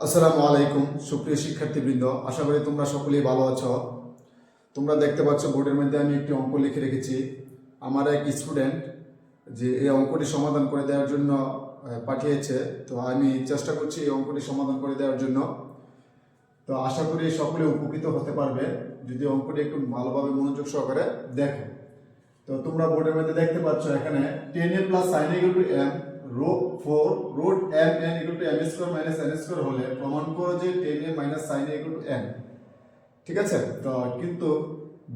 আসসালামু আলাইকুম, সুপ্রিয় শিক্ষার্থীবৃন্দ। আশা করি তোমরা সকলেই ভালো আছো। তোমরা দেখতে পাচ্ছ, বোর্ডের মধ্যে আমি একটি অঙ্ক লিখে রেখেছি। আমার এক স্টুডেন্ট যে এই অঙ্কটি সমাধান করে দেওয়ার জন্য পাঠিয়েছে। তো আমি চেষ্টা করছি এই অঙ্কটি সমাধান করে দেওয়ার জন্য। তো আশা করি সকলে উপকৃত হতে পারবে। যদি অঙ্কটি একটু ভালোভাবে মনোযোগ সহকারে দেখো। তো তোমরা বোর্ডের মধ্যে দেখতে পাচ্ছ, এখানে tan A plus sine two M rho four root M N equal to M square minus N square হলে প্রমাণ করো যে tan A minus sine equal to N ঠিক আছে? তো কিন্তু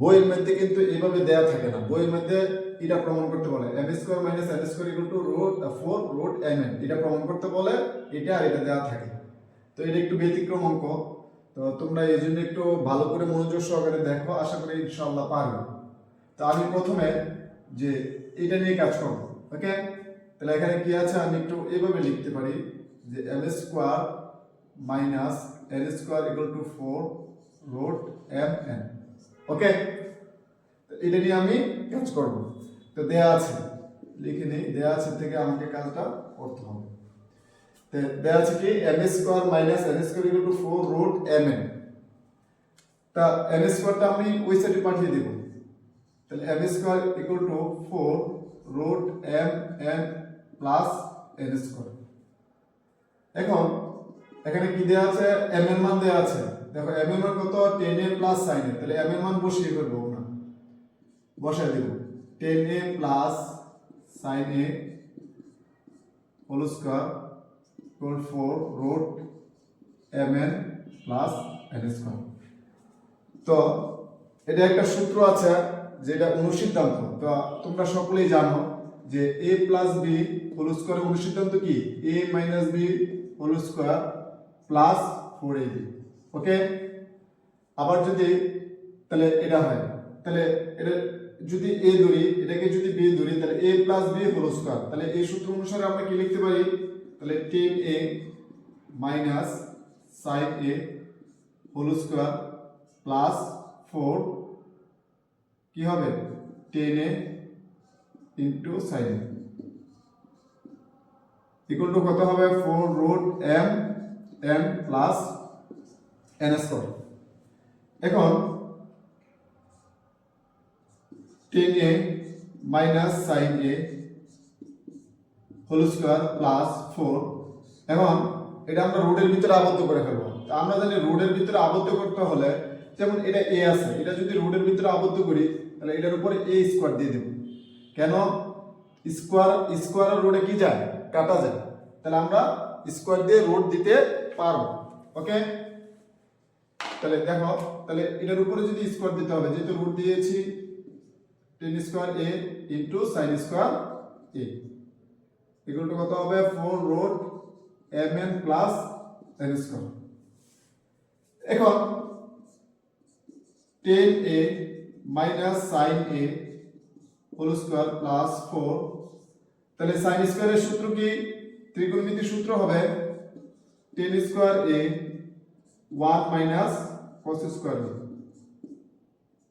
বইয়ের মধ্যে কিন্তু এইভাবে দেয়া থাকে না। বইয়ের মধ্যে এটা প্রমাণ করতে বলে M square minus N square equal to root four root M N এটা প্রমাণ করতে বলে এটা আর এটা দেওয়া থাকে। তো এটা একটু ব্যতিক্রম অঙ্ক। তো তোমরা এই জন্য একটু ভালো করে মনোযোগ সহকারে দেখো, আশা করি ইনশাআল্লাহ পারবে। তো আমি প্রথমে যে এটা নিয়ে কাজ করব ওকে তাহলে এখানে কি আছে? আমি একটু এইভাবে লিখতে পারি যে M square minus L square equal to four root M N okay এটা নিয়ে আমি কাজ করব। তো দেয়া আছে, লিখে নেই। দেয়া আছে থেকে আমাকে কাজটা করতে হবে। তো দেয়া আছে কি? M square minus N square equal to four root M N তা এন স্কোয়ারটা আমি ওই সাইডে পাঠিয়ে দেবো। তাহলে M square equal to four root M N plus N square এখন, এখানে কি দেওয়া আছে? এম এর মান দেওয়া আছে। দেখো এম এর মান কত? Tan A plus sine A তাহলে এম এর মান বসিয়ে ফেলব না বসাই দেব। Tan A plus sine A whole square equal four root M N plus N square তো, এটা একটা সূত্র আছে যেটা অনুসিদ্ধান্ত। তো তোমরা সকলেই জানো। যে A plus B whole square অনুসিদ্ধান্ত কি? A minus B whole square plus four A B okay আবার যদি, তাহলে এটা হয়। তাহলে এটা যদি এ ধরি, এটাকে যদি বি ধরি, তাহলে A plus B whole square তাহলে এই সূত্র অনুসারে আমরা কি লিখতে পারি? তাহলে tan A minus sine A whole square plus four কি হবে? Tan A into sine equal to কত হবে? Four root M N plus N square এখন tan A minus sine A whole square plus four এখন, এটা আমরা রোডের ভিতরে আবদ্ধ করে ফেলব। আমরা জানি রোডের ভিতরে আবদ্ধ করতে হলে, যেমন এটা এ আছে, এটা যদি রোডের ভিতরে আবদ্ধ করি, তাহলে এটার উপরে এ স্কোয়ার দিয়ে দেব। কেন? স্কোয়ার স্কোয়ার রোডে কি যায়? কাটা যায়। তাহলে আমরা স্কোয়ার দিয়ে রোড দিতে পারব। ওকে? তাহলে দেখো, তাহলে এটার উপরে যদি স্কোয়ার দিতে হবে, যেহেতু রুট দিয়েছি tan square A into sine square A to কত হবে? Four root M N plus N square এখন tan A minus sine A whole square plus four তাহলে সাইন স্কোয়ারের সূত্র কি? ত্রিকোণমিতির সূত্র হবে tan square A one minus cos square A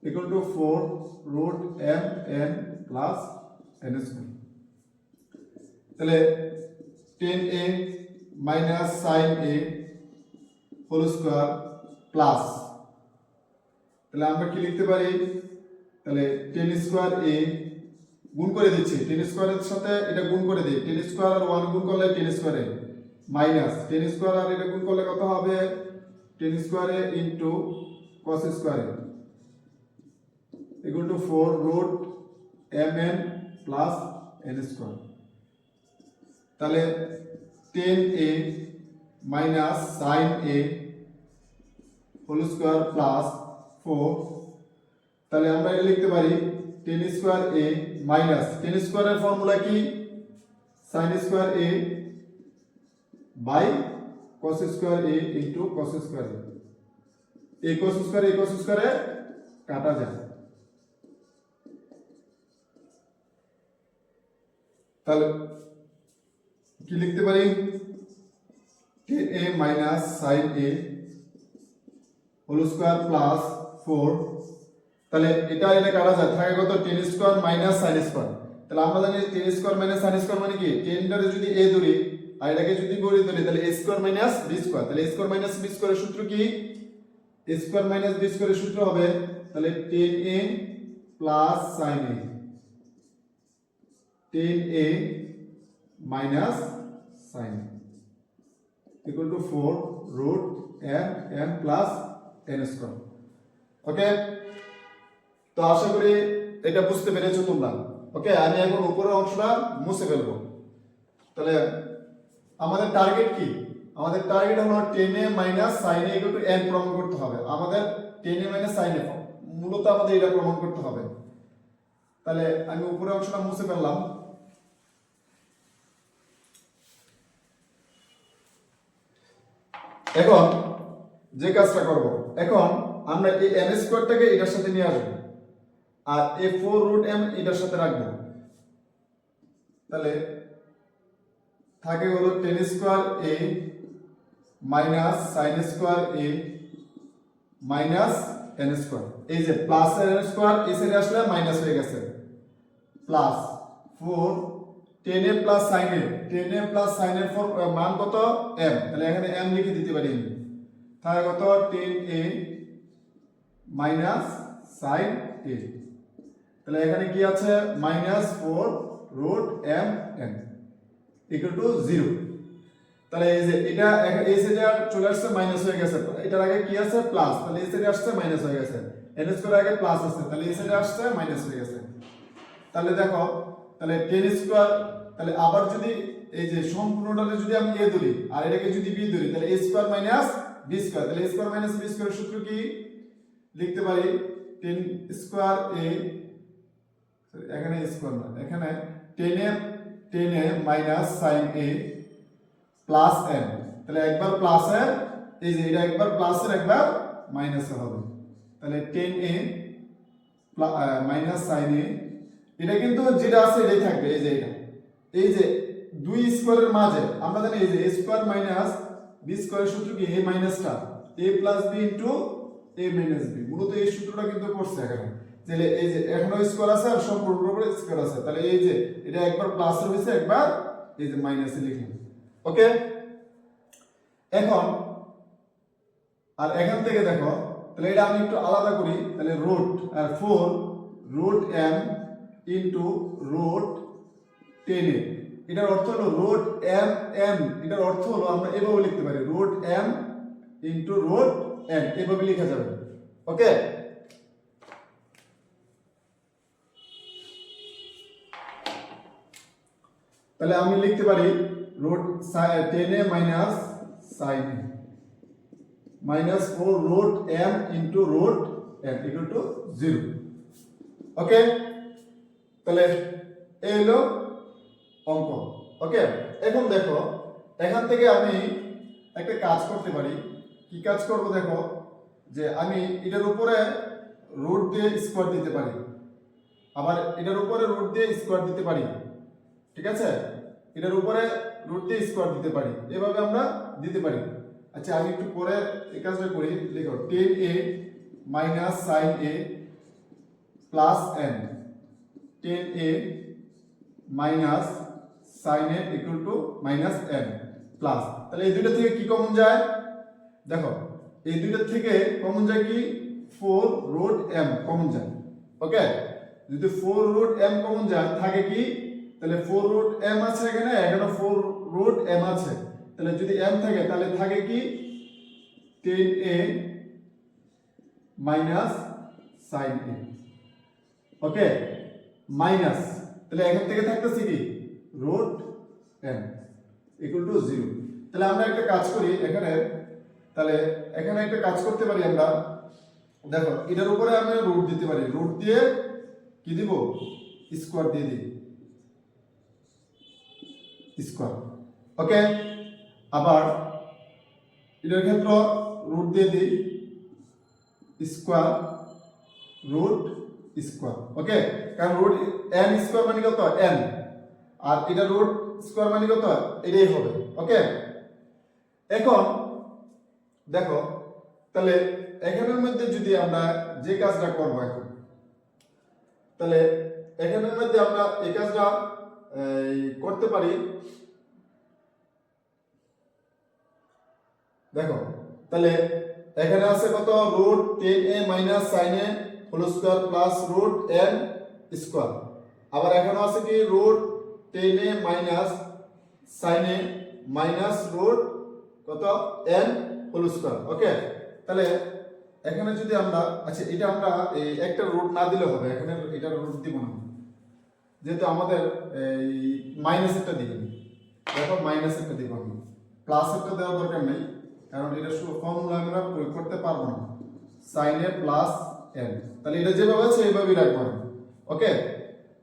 equal to four root M N plus N square তাহলে tan A minus sine A whole square plus তাহলে আমরা কি লিখতে পারি? তাহলে টেন স্কোয়ার এ গুণ করে দিচ্ছি টেন স্কোয়ারের সাথে এটা গুণ করে দিই টেন স্কোয়ার আর ওয়ান গুণ করলে tan square minus tan square আর এটা গুণ করলে কত হবে? Tan square into cos square equal to four root M N plus N square তাহলে tan A minus sine A whole square plus four তাহলে আমরা এটা লিখতে পারি tan square A minus tan স্কোয়ারের ফর্মুলা কি? Sine square A by cos square A into cos square A cos square এই cos স্কোয়ারে কাটা যায়। তাহলে কি লিখতে পারি? Tan A minus sin A whole square plus four তাহলে এটা এটা কাটা যায় থাকে কত tan square minus sin square তাহলে আমরা জানি tan square minus sin square মানে কি? টেনটারে যদি এ ধরি, আর এটাকে যদি বলি ধরি, তাহলে A square minus B square তাহলে স্কোয়ার মাইনাস বি স্কোয়ারের সূত্র কি? স্কোয়ার মাইনাস বি স্কোয়ারের সূত্র হবে, তাহলে tan A plus sin A tan A minus sin equal to four root N N plus N square okay তো আশা করি এটা বুঝতে পেরেছ তোমরা। ওকে আমি এখন উপরের অংশটা মুছে ফেলব। তাহলে আমাদের টার্গেট কি? আমাদের টার্গেট হলো tan A minus sin A to N প্রমাণ করতে হবে। আমাদের tan A minus sin A মূলত আমাদের এটা প্রমাণ করতে হবে। তাহলে আমি উপরের অংশটা মুছে ফেললাম। এখন যে কাজটা করব। এখন আমরা এই এন স্কোয়ারটাকে এটার সাথে নিয়ে আসব। আর এ ফোর রুট এম এটার সাথে রাখব। তাহলে থাকে হলো tan square A minus sin square A minus N square এই যে প্লাস এন স্কোয়ার এই সাইডে আসলে মাইনাস হয়ে গেছে। Plus four tan A plus sin A tan A plus sin এর ফোর মান কত? এম তাহলে এখানে এম লিখে দিতে পারি আমি। তাহলে কত? Tan A minus sin A তাহলে এখানে কি আছে? Minus four root M N equal to zero তাহলে এই যে এটা এই সাইডে চলে আসছে মাইনাস হয়ে গেছে। এটার আগে কি আছে? প্লাস তাহলে এই সাইডে আসছে মাইনাস হয়ে গেছে। এন স্কোয়ার আগে প্লাস আছে। তাহলে এই সাইডে আসছে মাইনাস হয়ে গেছে। তাহলে দেখো, তাহলে টেন স্কোয়ার তাহলে আবার যদি এই যে সম্পূর্ণটাকে যদি আমি এ ধরি, আর এটাকে যদি বি ধরি, তাহলে A square minus B square তাহলে এ স্কোয়ার মাইনাস বি স্কোয়ারের সূত্র কি? লিখতে পারি। টেন স্কোয়ার এ এখানে স্কোয়ার না এখানে tan A tan A minus sin A plus N তাহলে একবার প্লাসের এই যে এটা একবার প্লাসের একবার মাইনাসে হবে। তাহলে tan A minus sin A, এটা কিন্তু যেটা আছে এটাই থাকবে, এই যে এটা। এই যে দুই স্কোয়ারের মাঝে, আমরা জানি এই যে স্কোয়ার মাইনাস বি স্কোয়ারের সূত্র কি? এ মাইনাসটা A plus B into A minus B মূলত এই সূত্রটা কিন্তু করছে এখানে। তাহলে এই যে এখনও স্কোয়ার আছে আর সম্পূর্ণ উপরে স্কোয়ার আছে, তাহলে এই যে এটা একবার প্লাসে হয়েছে একবার এই যে মাইনাসে লিখলাম। ওকে এখন, আর এখান থেকে দেখো, তাহলে এটা আমি একটু আলাদা করি, তাহলে root R four root M into root tan A. এটার অর্থ হলো রুট এম এম এটার অর্থ হলো আমরা এভাবে লিখতে পারি root M into root M এভাবে লেখা যাবে। ওকে তাহলে আমি লিখতে পারি root tan A minus sin A minus four root M into root M equal to zero okay তাহলে এই হলো অঙ্ক। ওকে এখন দেখো, এখান থেকে আমি একটা কাজ করতে পারি। কি কাজ করব দেখো? যে আমি এটার উপরে রুট দিয়ে স্কোয়ার দিতে পারি। আবার এটার উপরে রুট দিয়ে স্কোয়ার দিতে পারি। ঠিক আছে? এটার উপরে রুট দিয়ে স্কোয়ার দিতে পারি। এভাবে আমরা দিতে পারি। আচ্ছা আমি একটু পরে এই কাজটা করি। দেখো tan A minus sin A plus N tan A minus sin A equal to minus N plus তাহলে এই দুইটা থেকে কি কমন যায়? দেখো, এই দুইটা থেকে কমন যায় কি? ফোর রুট এম কমন যায়। ওকে যদি ফোর রুট এম কমন যায়, থাকে কি? তাহলে ফোর রুট এম আছে এখানে এখানে ফোর রুট এম আছে। তাহলে যদি এম থাকে, তাহলে থাকে কি? Tan A minus sin A okay minus তাহলে এখান থেকে থাকতেছে কি? Root M equal to zero তাহলে আমরা একটা কাজ করি এখানে। তাহলে এখানে একটা কাজ করতে পারি আমরা। দেখো, এটার উপরে আমি রুট দিতে পারি। রুট দিয়ে কি দিব? স্কোয়ার দিয়ে দিই। স্কোয়ার ওকে আবার এটার ক্ষেত্রে রুট দিয়ে দিই স্কোয়ার রুট স্কোয়ার ওকে কারণ রুট এন স্কোয়ার মানে কত? এন আর এটা রুট স্কোয়ার মানে কত? এটাই হবে। ওকে এখন দেখো, তাহলে এখানের মধ্যে যদি আমরা যে কাজটা করব এখন, তাহলে এখানের মধ্যে আমরা এই কাজটা করতে পারি। দেখো, তাহলে এখানে আছে কত? Root tan A minus sin A whole square plus root N square আবার এখানে আছে কি? Root tan A minus sin A minus root কত? এন হোল স্কোয়ার ওকে তাহলে এখানে যদি আমরা আচ্ছা এটা আমরা একটা রুট না দিলে হবে, এখানে এটা রুট দিব না। যেহেতু আমাদের, এই মাইনাস একটা দিবে দেখো মাইনাস একটা দিব আমি প্লাস একটা দেওয়ার দরকার নেই, কারণ এটা শুধু ফর্মুলা আমরা প্রয়োগ করতে পারব না। সাইন এ প্লাস এন তাহলে এটা যেভাবে আছে, এইভাবেই রাখব আমি ওকে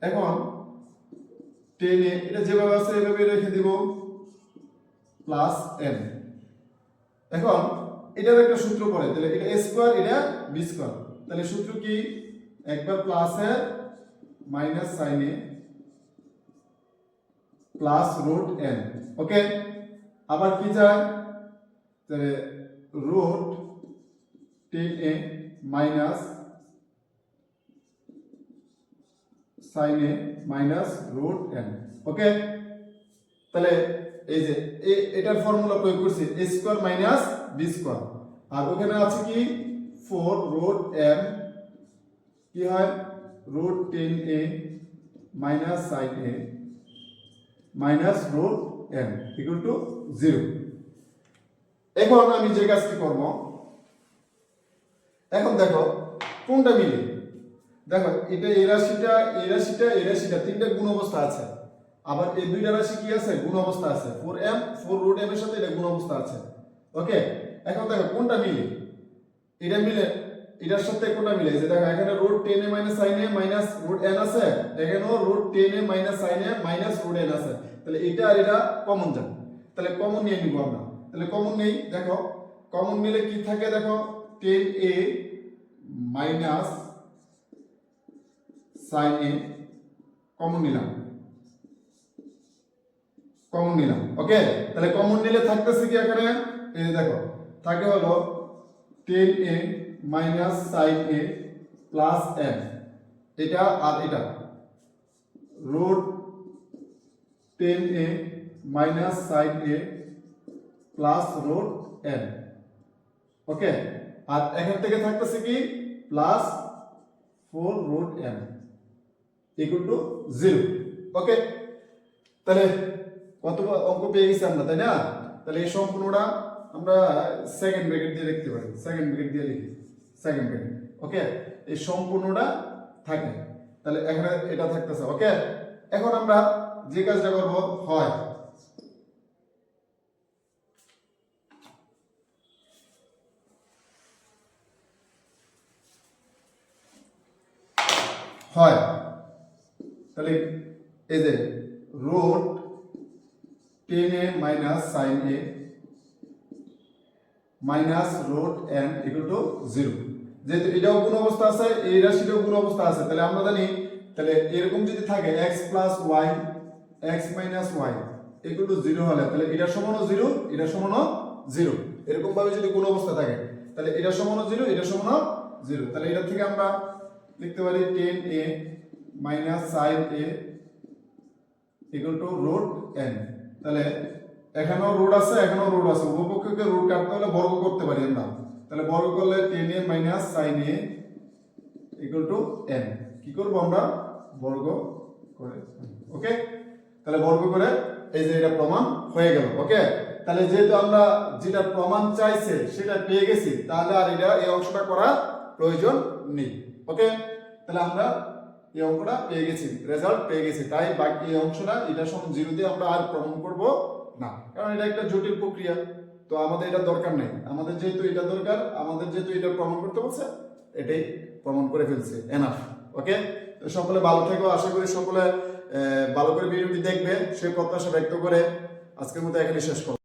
এখন টেনে এটা যেভাবে আছে এইভাবে রেখে দিব। প্লাস এন এখন এটার একটা সূত্র পড়ে, তাহলে এটা স্কোয়ার এটা বি স্কোয়ার তাহলে সূত্র কি? একবার plus A minus sin A plus root N okay আবার কি যায়? তাহলে root tan A minus sin A minus root N okay তাহলে এই যে এটার ফর্মুলা প্রয়োগ করছি A square minus B square আর ওখানে আছে কি? ফোর রুট এম কি হয়? Tan A minus sin A minus root N equal to zero এখন আমি যে কাজটি করব, এখন দেখো কোনটা মিলে? দেখো, এটা এই রাশিটা এই রাশিটা এই রাশিটা, তিনটা গুণ অবস্থা আছে। আবার এই দুইটা রাশি কি আছে? গুণ অবস্থা আছে। Four M four root M এর সাথে এটা গুণ অবস্থা আছে। ওকে এখন দেখো কোনটা মিলে? এটা মিলে এটার সাথে কোনটা মিলে? যে দেখো, এখানে root tan A minus sin A minus root N আছে, এখানেও root tan A minus sin A minus root N আছে। তাহলে এটা আর এটা কমন যাবে। তাহলে কমন নিয়ে নিব আমরা। তাহলে কমন নেই, দেখো কমন নিলে কি থাকে দেখো? Tan A minus sin A common নিলাম। কমন নিলাম ওকে তাহলে কমন নিলে থাকতেছে কি এখানে? এই দেখো, থাকে হলো tan A minus sin A plus N এটা আর এটা। Root tan A minus sin A plus root N okay আর এখান থেকে থাকতেছে কি? Plus four root N equal to zero okay তাহলে কত অঙ্ক পেয়ে গেছি আমরা, তাই না? তাহলে এই সম্পূর্ণটা আমরা সেকেন্ড ব্র্যাকেট দিয়ে লিখতে পারি। সেকেন্ড ব্র্যাকেট দিয়ে লিখি। সেকেন্ড ব্র্যাকেট ওকে এই সম্পূর্ণটা থাকে। তাহলে এখানে এটা থাকতেছে ওকে এখন আমরা যে কাজটা করব, হয়। হয়। তাহলে এই যে root tan A minus sin A minus root N equal to zero যেহেতু এটাও কোন অবস্থা আছে, এই রাশিটাও কোন অবস্থা আছে, তাহলে আমরা জানি, তাহলে এরকম যদি থাকে X plus Y X minus Y equal to zero হলে, তাহলে এটার সমানও জিরো এটার সমানও জিরো এরকম ভাবে যদি কোন অবস্থা থাকে, তাহলে এটার সমানও জিরো এটার সমানও জিরো তাহলে এটা থেকে আমরা লিখতে পারি tan A minus sin A equal to root N তাহলে এখানেও রুট আছে, এখানেও রুট আছে। উপপক্ষকে রুট কাটতে হলে বর্গ করতে পারি আমরা। তাহলে বর্গ করলে tan A minus sin A equal to N কি করব আমরা? বর্গ করে ওকে তাহলে বর্গ করে এই যে এটা প্রমাণ হয়ে গেল। ওকে তাহলে যেহেতু আমরা যেটা প্রমাণ চাইছে, সেটা পেয়ে গেছি, তাহলে আর এটা, এই অংশটা করা প্রয়োজন নেই। ওকে তাহলে আমরা এই অঙ্কটা পেয়ে গেছি। রেজাল্ট পেয়ে গেছি। তাই বাকি এই অংশটা, এটা সমান জিরো দিয়ে আমরা আর প্রমাণ করব না, কারণ এটা একটা জটিল প্রক্রিয়া। তো আমাদের এটা দরকার নেই। আমাদের যেহেতু এটা দরকার, আমাদের যেহেতু এটা প্রমাণ করতে বলছে, এটাই প্রমাণ করে ফেলছে। এনাফ ওকে সকলে ভালো থেকো। আশা করি সকলে ভালো করে ভিডিওটি দেখবে। সে প্রত্যাশা ব্যক্ত করে আজকের মতো এখানে শেষ করব